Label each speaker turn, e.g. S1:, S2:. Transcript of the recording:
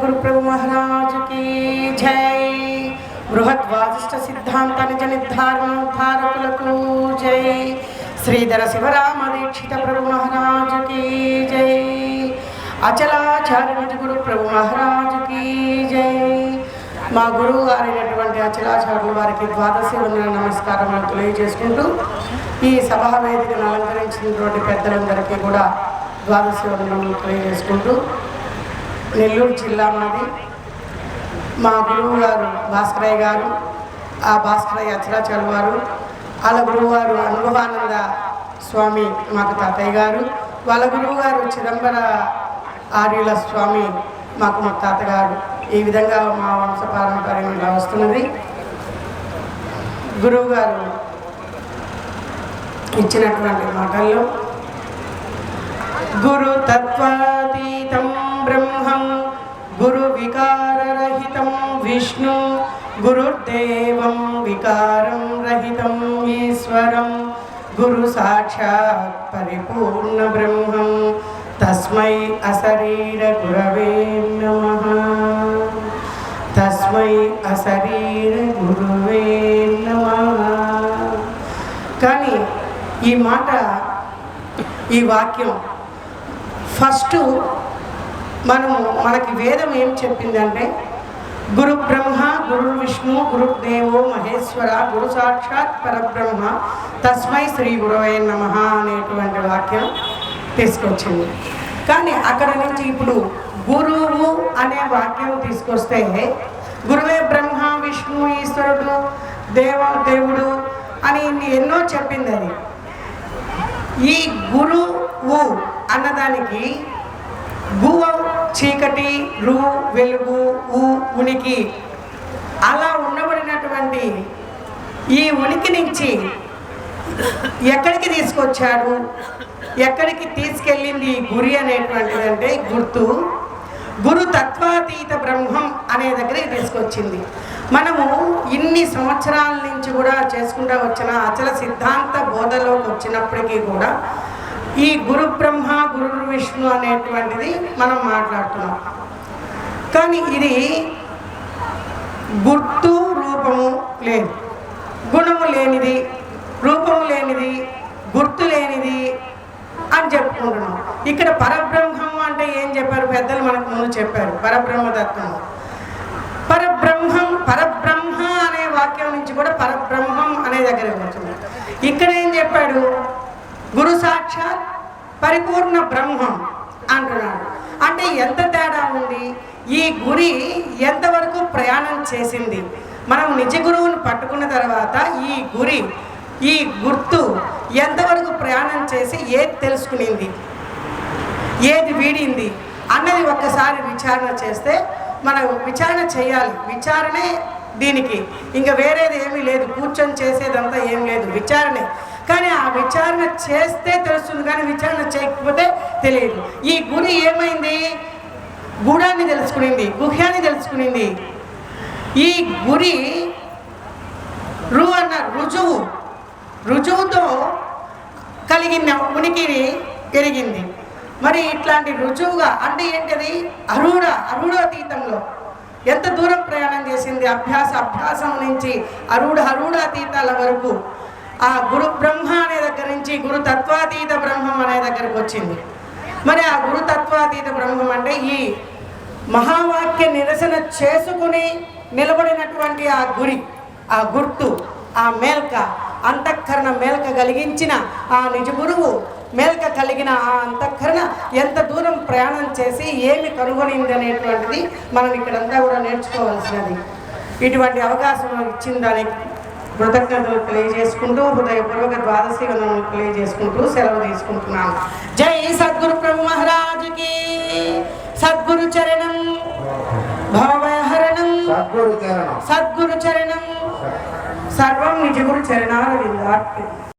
S1: గురుప్రభు మహారాజుకి జై బృహద్వాదిష్ట వాసిష్ట సిద్ధాంత నిజ జై శ్రీధర శివరామ దీక్షిత ప్రభు మహారాజుకి జై అచలాచార్య నిజ గురు ప్రభు మహారాజుకి జై మా గురువు గారైనటువంటి అచలాచారులు వారికి ద్వాదశి వందల నమస్కారములు తెలియజేసుకుంటూ ఈ సభా వేదికను అలంకరించినటువంటి పెద్దలందరికీ కూడా ద్వాదశి వందనములు తెలియజేసుకుంటూ నెల్లూరు జిల్లా మాది మా గురువు గారు భాస్కరయ్య గారు ఆ భాస్కరయ్య అచ్చరాచారు వారు వాళ్ళ గారు అనుభవానంద స్వామి మాకు తాతయ్య గారు వాళ్ళ గురువు గారు చిదంబర ఆర్యుల స్వామి మాకు మా తాతగారు ఈ విధంగా మా వంశ పారంపర్యంగా వస్తున్నది గారు ఇచ్చినటువంటి మాటల్లో గురు తత్వ విష్ణు గురుదేవం వికారం రహితం ఈశ్వరం గురు సాక్షా పరిపూర్ణ బ్రహ్మం తస్మై అశరీర గురవే నమ తస్మై అశరీర గురువే నమ కానీ ఈ మాట ఈ వాక్యం ఫస్ట్ మనము మనకి వేదం ఏం చెప్పిందంటే గురు బ్రహ్మ గురు విష్ణు గురు దేవో మహేశ్వర గురు సాక్షాత్ పరబ్రహ్మ తస్మై శ్రీ గురవే నమ అనేటువంటి వాక్యం తీసుకొచ్చింది కానీ అక్కడ నుంచి ఇప్పుడు గురువు అనే వాక్యం తీసుకొస్తే గురువే బ్రహ్మ విష్ణు ఈశ్వరుడు దేవ దేవుడు అని ఎన్నో చెప్పింది అది ఈ గురువు అన్నదానికి భూవం చీకటి రు వెలుగు ఉ ఉనికి అలా ఉండబడినటువంటి ఈ ఉనికి నుంచి ఎక్కడికి తీసుకొచ్చాడు ఎక్కడికి తీసుకెళ్ళింది గురి అనేటువంటిది అంటే గుర్తు గురు తత్వాతీత బ్రహ్మం అనే దగ్గరికి తీసుకొచ్చింది మనము ఇన్ని సంవత్సరాల నుంచి కూడా చేసుకుంటూ వచ్చిన అచల సిద్ధాంత బోధలోకి వచ్చినప్పటికీ కూడా ఈ గురు బ్రహ్మ గురు విష్ణు అనేటువంటిది మనం మాట్లాడుతున్నాం కానీ ఇది గుర్తు రూపము లేదు గుణము లేనిది రూపము లేనిది గుర్తు లేనిది అని చెప్పుకుంటున్నాం ఇక్కడ పరబ్రహ్మం అంటే ఏం చెప్పారు పెద్దలు మనకు ముందు చెప్పారు పరబ్రహ్మతత్వం పరబ్రహ్మం పరబ్రహ్మ అనే వాక్యం నుంచి కూడా పరబ్రహ్మం అనే దగ్గర వచ్చింది ఇక్కడ ఏం చెప్పాడు సాక్షాత్ పరిపూర్ణ బ్రహ్మం అంటున్నాడు అంటే ఎంత తేడా ఉంది ఈ గురి ఎంతవరకు ప్రయాణం చేసింది మనం నిజ గురువును పట్టుకున్న తర్వాత ఈ గురి ఈ గుర్తు ఎంతవరకు ప్రయాణం చేసి ఏది తెలుసుకునింది ఏది వీడింది అన్నది ఒక్కసారి విచారణ చేస్తే మనం విచారణ చేయాలి విచారణే దీనికి ఇంకా వేరేది ఏమీ లేదు కూర్చొని చేసేదంతా ఏం లేదు విచారణే కానీ ఆ విచారణ చేస్తే తెలుస్తుంది కానీ విచారణ చేయకపోతే తెలియదు ఈ గుడి ఏమైంది గుడాన్ని తెలుసుకునింది గుహ్యాన్ని తెలుసుకునింది ఈ గురి రు అన్న రుజువు రుజువుతో కలిగిన ఉనికిని పెరిగింది మరి ఇట్లాంటి రుజువుగా అంటే ఏంటది అరుణ అతీతంలో ఎంత దూరం ప్రయాణం చేసింది అభ్యాస అభ్యాసం నుంచి అరుణ అతీతాల వరకు ఆ గురు బ్రహ్మ అనే దగ్గర నుంచి గురు తత్వాతీత బ్రహ్మం అనే దగ్గరకు వచ్చింది మరి ఆ గురు తత్వాతీత బ్రహ్మం అంటే ఈ మహావాక్య నిరసన చేసుకుని నిలబడినటువంటి ఆ గురి ఆ గుర్తు ఆ మేల్క అంతఃకరణ మేల్క కలిగించిన ఆ నిజ గురువు మేల్క కలిగిన ఆ అంతఃకరణ ఎంత దూరం ప్రయాణం చేసి ఏమి కనుగొనింది అనేటువంటిది మనం ఇక్కడంతా కూడా నేర్చుకోవాల్సినది ఇటువంటి అవకాశం ఇచ్చిందని కృతజ్ఞతలు తెలియజేసుకుంటూ హృదయపూర్వక ద్వాదశి వందనములు తెలియజేసుకుంటూ సెలవు తీసుకుంటున్నాను జై సద్గురు ప్రభు మహారాజుకి సద్గురు చరణం భవహరణం సద్గురు చరణం సర్వం నిజగురు చరణారవిందార్పి